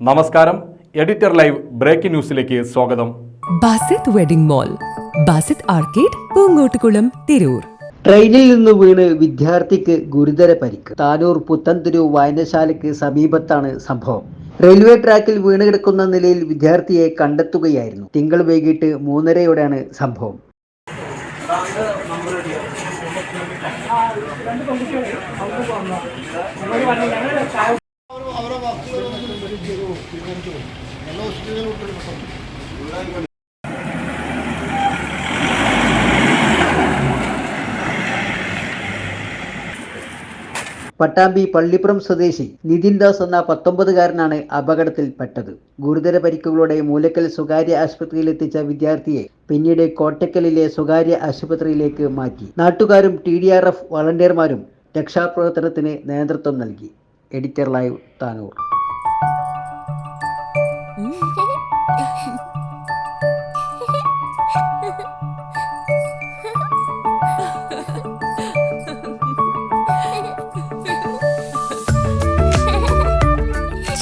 നമസ്കാരം. Editor live breaking ന്യൂസിലേക്ക് സ്വാഗതം. Basith wedding mall Basith arcade Poongottukulam Tirur. ട്രെയിനിൽ നിന്ന് വീണ് വിദ്യാർത്ഥിക്ക് ഗുരുതര പരിക്ക്. താനൂർ പുത്തൻതിരു വായനശാലയ്ക്ക് സമീപത്താണ് സംഭവം. റെയിൽവേ ട്രാക്കിൽ വീണ് കിടക്കുന്ന നിലയിൽ വിദ്യാർത്ഥിയെ കണ്ടെത്തുകയായിരുന്നു. തിങ്കൾ വൈകിട്ട് മൂന്നരയോടെയാണ് സംഭവം. പട്ടാമ്പി പള്ളിപ്പുറം സ്വദേശി നിതിൻ ദാസ് എന്ന പത്തൊമ്പതുകാരനാണ് അപകടത്തിൽപ്പെട്ടത്. ഗുരുതര പരിക്കുകളോടെ മൂലക്കൽ സ്വകാര്യ ആശുപത്രിയിൽ എത്തിച്ച വിദ്യാർത്ഥിയെ പിന്നീട് കോട്ടക്കലിലെ സ്വകാര്യ ആശുപത്രിയിലേക്ക് മാറ്റി. നാട്ടുകാരും ടി ഡി ആർ എഫ് വളണ്ടിയർമാരും രക്ഷാപ്രവർത്തനത്തിന് നേതൃത്വം നൽകി. Editor live Tanur.